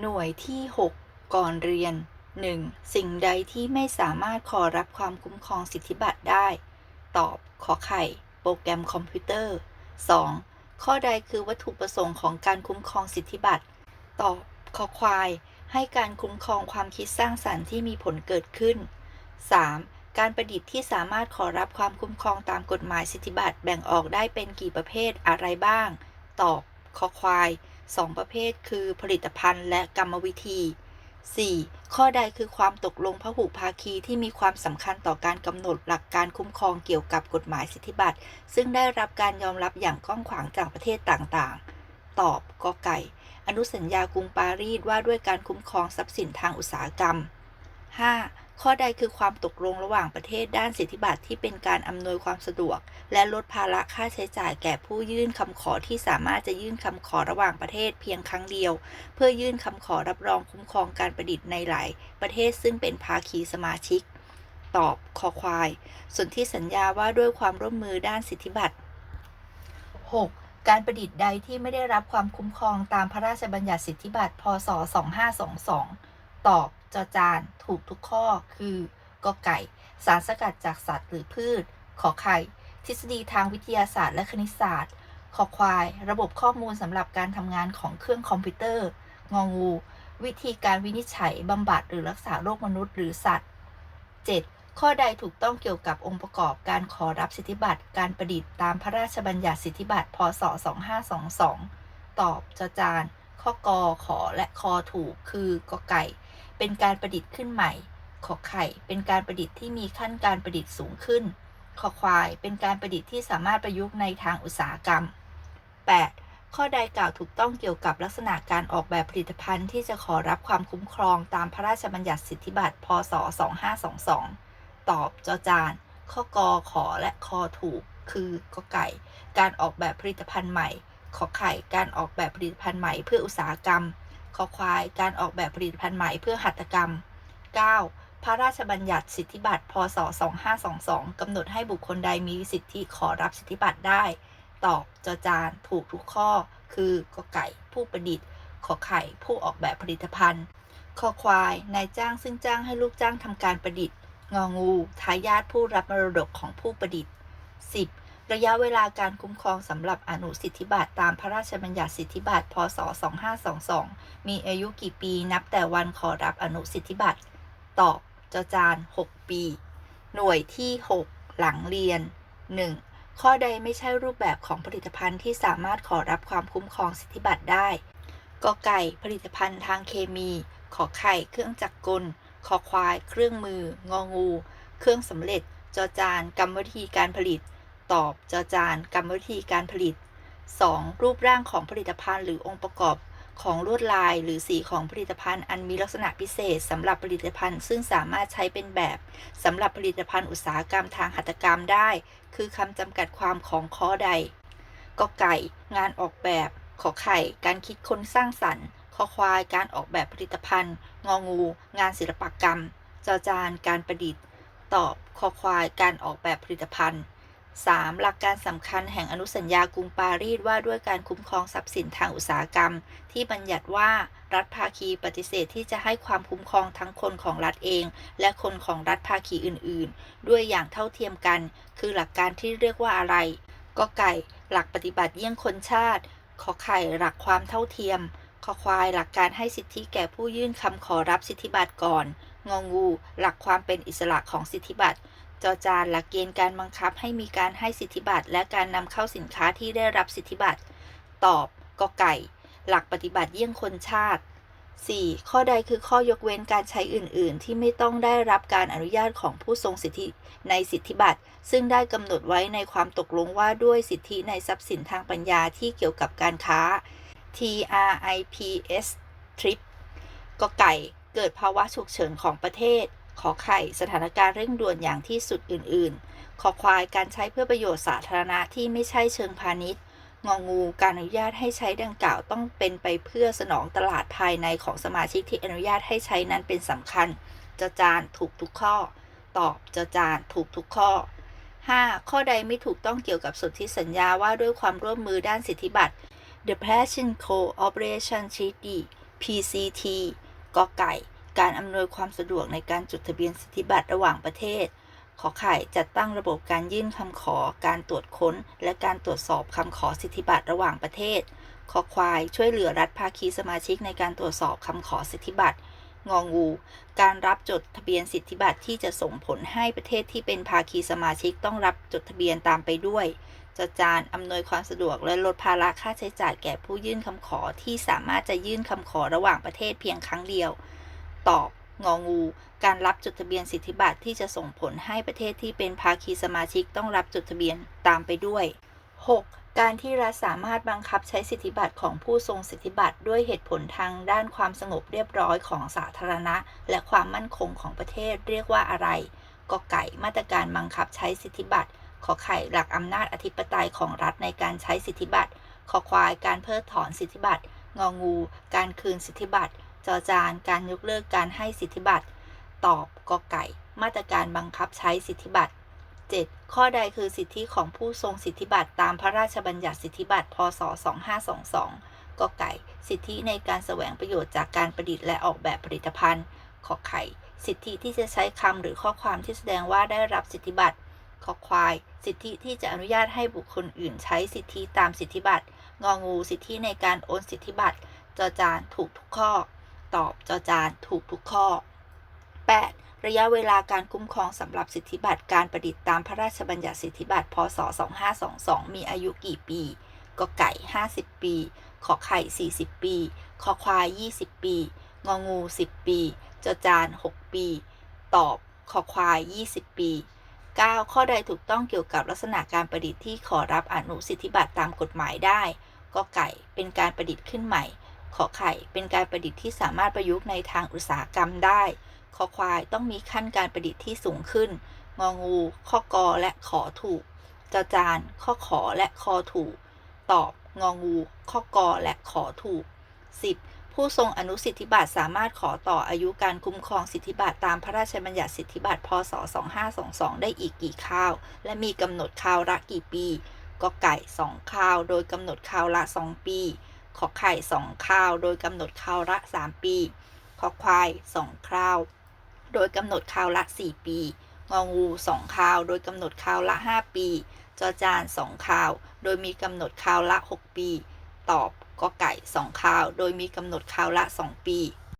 หน่วยที่ 6 ก่อนเรียน 1. สิ่งใดที่ไม่สามารถขอรับความคุ้มครองสิทธิบัตรได้ ตอบ ขอไข่ โปรแกรมคอมพิวเตอร์ 2. ข้อใดคือวัตถุประสงค์ของการคุ้มครองสิทธิบัตร ตอบ ขอควาย ให้การคุ้มครองความคิดสร้างสรรค์ที่มีผลเกิดขึ้น 3. การประดิษฐ์ที่สามารถขอรับความคุ้มครองตามกฎหมายสิทธิบัตรแบ่งออกได้เป็นกี่ประเภทอะไรบ้าง ตอบคอควาย 2 ประเภทคือผลิตภัณฑ์และกรรมวิธี 4. ข้อใดคือความตกลงพหุภาคีที่มีความสำคัญต่อการกำหนดหลักการคุ้มครองเกี่ยวกับกฎหมายสิทธิบัตรซึ่งได้รับการยอมรับอย่างกว้างขวางจากประเทศต่างๆ ตอบกอไก่ อนุสัญญากรุงปารีสว่าด้วยการคุ้มครองทรัพย์สินทางอุตสาหกรรม 5. ข้อใดคือความตกลงระหว่างประเทศด้านสิทธิบัตรที่เป็นการอำนวยความสะดวก และลดภาระค่าใช้จ่ายแก่ผู้ยื่นคำขอที่สามารถจะยื่นคำขอระหว่างประเทศเพียงครั้งเดียว เพื่อยื่นคำขอรับรองคุ้มครองการประดิษฐ์ในหลายประเทศซึ่งเป็นภาคีสมาชิก ตอบคอควาย ส่วนที่สัญญาว่าด้วยความร่วมมือด้านสิทธิบัตร 6. การประดิษฐ์ใดที่ไม่ได้รับความคุ้มครองตามพระราชบัญญัติสิทธิบัตร พศ 2522 ตอบ จอจานถูกทุกข้อคือกอไก่ สารสกัดจากสัตว์หรือพืช ขอไข่ ทฤษฎีทางวิทยาศาสตร์และคณิตศาสตร์ ขอควาย ระบบข้อมูลสำหรับการทำงานของเครื่องคอมพิวเตอร์ งองู วิธีการวินิจฉัยบำบัดหรือรักษาโรคมนุษย์หรือสัตว์ 7. ข้อใดถูกต้องเกี่ยวกับองค์ประกอบการขอรับสิทธิบัตรการประดิษฐ์ตามพระราชบัญญัติสิทธิบัตรพศ 2522 ตอบจอจานข้อกอขอและคอถูกคือกอไก่ เป็นการประดิษฐ์ขึ้นใหม่ ขอไข่ เป็นการประดิษฐ์ที่มีขั้นการประดิษฐ์สูงขึ้น ขอควาย เป็นการประดิษฐ์ที่สามารถประยุกต์ในทางอุตสาหกรรม 8. ข้อใดกล่าวถูกต้องเกี่ยวกับลักษณะการออกแบบผลิตภัณฑ์ที่จะขอรับความคุ้มครองตามพระราชบัญญัติสิทธิบัตร พศ 2522 ตอบจอจาน ข้อกอขอและคอถูก คือกอไก่ การออกแบบผลิตภัณฑ์ใหม่ ขอไข่ การออกแบบผลิตภัณฑ์ใหม่เพื่ออุตสาหกรรม ขอควาย การออกแบบผลิตภัณฑ์ใหม่เพื่อหัตถกรรม 9. พระราชบัญญัติสิทธิบัตร พศ 2522 กำหนดให้บุคคลใดมีสิทธิขอรับสิทธิบัตรได้ ตอบจอจานถูกทุกข้อ คือกอไก่ผู้ประดิษฐ์ ขอไข่ผู้ออกแบบผลิตภัณฑ์คอควาย นายจ้างซึ่งจ้างให้ลูกจ้างทำการประดิษฐ์ งองู ทายาทผู้รับมรดกของผู้ประดิษฐ์ 10. ระยะเวลาการคุ้มครองสำหรับอนุสิทธิบัตรตามพระราชบัญญัติสิทธิบัตรพศ 2522 มีอายุกี่ปีนับแต่วันขอรับอนุสิทธิบัตรตอบจอจาน 6 ปี หน่วยที่ 6 หลังเรียน 1. ข้อใดไม่ใช่รูปแบบของผลิตภัณฑ์ที่สามารถขอรับความคุ้มครองสิทธิบัตรได้กไก่ผลิตภัณฑ์ทางเคมี ขอไข่ เครื่องจักรกลคอควาย เครื่องมือ งองู เครื่องสำเร็จ จอจาน กรรมวิธีการผลิต ตอบจอจานกรรมวิธีการผลิต 2. รูปร่างของผลิตภัณฑ์หรือองค์ประกอบของลวดลายหรือสีของผลิตภัณฑ์อันมีลักษณะพิเศษสำหรับผลิตภัณฑ์ ซึ่งสามารถใช้เป็นแบบสำหรับผลิตภัณฑ์อุตสาหกรรมทางหัตถกรรมได้ คือคำจำกัดความของข้อใดกอไก่ งานออกแบบ ขอไข่ การคิดค้นสร้างสรรค์คอควาย การออกแบบผลิตภัณฑ์ งองู งานศิลปกรรม จอจาน การประดิษฐ์ ตอบคอควาย การออกแบบผลิตภัณฑ์ 3. หลักการสำคัญแห่งอนุสัญญากรุงปารีสว่าด้วยการคุ้มครองทรัพย์สินทางอุตสาหกรรม ที่บัญญัติว่ารัฐภาคีปฏิเสธที่จะให้ความคุ้มครองทั้งคนของรัฐเอง และคนของรัฐภาคีอื่นๆ ด้วยอย่างเท่าเทียมกัน คือหลักการที่เรียกว่าอะไร ก็ไก่ หลักปฏิบัติเยี่ยงคนชาติ ขอไข่หลักความเท่าเทียม ขอควายหลักการให้สิทธิแก่ผู้ยื่นคำขอรับสิทธิบัตรก่อน งองู หลักความเป็นอิสระของสิทธิบัตร จอจานหลักเกณฑ์การบังคับให้มีการให้สิทธิบัตรและการนำเข้าสินค้าที่ได้รับสิทธิบัตรตอบกอไก่ หลักปฏิบัติเยี่ยงคนชาติ 4. ข้อใดคือข้อยกเว้นการใช้อื่น ๆ ที่ไม่ต้องได้รับการอนุญาตของผู้ทรงสิทธิในสิทธิบัตรซึ่งได้กำหนดไว้ในความตกลงว่าด้วยสิทธิในทรัพย์สินทางปัญญาที่เกี่ยวกับการค้า TRIPS TRIP กอไก่ เกิดภาวะฉุกเฉินของประเทศ ขอไข่สถานการณ์เร่งด่วนอย่างที่สุดอื่น ๆ ขอควายการใช้เพื่อประโยชน์สาธารณะที่ไม่ใช่เชิงพาณิชย์ งองูการอนุญาตให้ใช้ดังกล่าวต้องเป็นไปเพื่อสนองตลาดภายในของสมาชิกที่อนุญาตให้ใช้นั้นเป็นสำคัญจอจานถูกทุกข้อ ตอบจอจานถูกทุกข้อ 5. ข้อใดไม่ถูกต้องเกี่ยวกับสนธิสัญญาว่าด้วยความร่วมมือด้านสิทธิบัตร The Passion Cooperation Treaty PCT กอไก่ การอำนวยความสะดวกในการจดทะเบียนสิทธิบัตรระหว่างประเทศ ขอไข่จัดตั้งระบบการยื่นคำขอ การตรวจค้น และการตรวจสอบคำขอสิทธิบัตรระหว่างประเทศคอควายช่วยเหลือรัฐภาคีสมาชิกในการตรวจสอบคำขอสิทธิบัตรงองู การรับจดทะเบียนสิทธิบัตรที่จะส่งผลให้ประเทศที่เป็นภาคีสมาชิกต้องรับจดทะเบียนตามไปด้วยจจานอำนวยความสะดวกและลดภาระค่าใช้จ่ายแก่ผู้ยื่นคำขอที่สามารถจะยื่นคำขอระหว่างประเทศเพียงครั้งเดียว ตอบ งองู การรับจดทะเบียนสิทธิบัตรที่จะส่งผลให้ประเทศที่เป็นภาคีสมาชิกต้องรับจดทะเบียนตามไปด้วย 6. การที่รัฐสามารถบังคับใช้สิทธิบัตรของผู้ทรงสิทธิบัตรด้วยเหตุผลทางด้านความสงบเรียบร้อยของสาธารณะ และความมั่นคงของประเทศเรียกว่าอะไรกไก่มาตรการบังคับใช้สิทธิบัตรขอไข่หลักอำนาจอธิปไตยของรัฐในการใช้สิทธิบัตรขอควายการเพิกถอนสิทธิบัตรงองู การคืนสิทธิบัตร จอจานการยกเลิกการให้สิทธิบัตร ตอบกอไก่ มาตรการบังคับใช้สิทธิบัตร 7. ข้อใดคือสิทธิของผู้ทรงสิทธิบัตรตามพระราชบัญญัติสิทธิบัตร พศ 2522 กไก่ สิทธิในการแสวงประโยชน์จากการประดิษฐ์และออกแบบผลิตภัณฑ์ขอไข่ สิทธิที่จะใช้คำหรือข้อความที่แสดงว่าได้รับสิทธิบัตรขอควาย สิทธิที่จะอนุญาตให้บุคคลอื่นใช้สิทธิตามสิทธิบัตร งองู สิทธิในการโอนสิทธิบัตร จอจานถูกทุกข้อ ตอบจอจานถูกทุกข้อ 8. ระยะเวลาการคุ้มครองสำหรับสิทธิบัตรการประดิษฐ์ตามพระราชบัญญัติสิทธิบัตรพศ 2522 มีอายุกี่ปีกไก่ 50 ปี ขอไข่ 40 ปี คอควาย 20 ปี งองู 10 ปีจอจาน 6 ปี ตอบ ขอควาย 20 ปี 9. ข้อใดถูกต้องเกี่ยวกับลักษณะการประดิษฐ์ที่ขอรับอนุสิทธิบัตรตามกฎหมายได้กไก่ เป็นการประดิษฐ์ขึ้นใหม่ ขอไข่เป็นการประดิษฐ์ที่สามารถประยุกต์ในทางอุตสาหกรรมได้ขอควายต้องมีขั้นการประดิษฐ์ที่สูงขึ้น งองู ข้อกอและขอถูก จอจาน ข้อขอและคอถูก ตอบ งองู ข้อกอและขอถูก 10. ผู้ทรงอนุสิทธิบัตรสามารถขอต่ออายุการคุ้มครองสิทธิบัตรตามพระราชบัญญัติสิทธิบัตรพศ 2522 ได้อีกกี่คราว และมีกำหนดคราวละกี่ปี ก็ไก่2คราว โดยกำหนดคราวละ 2 ปี ขอไข่สองคราว โดยกำหนดคราวละ3ปี ขอควายสองคราว โดยกำหนดคราวละ4ปี งองูสองคราว โดยกำหนดคราวละ5ปี จอจานสองคราว โดยมีกำหนดคราวละ6ปี ตอบกอไก่สองคราว โดยมีกำหนดคราวละ2ปี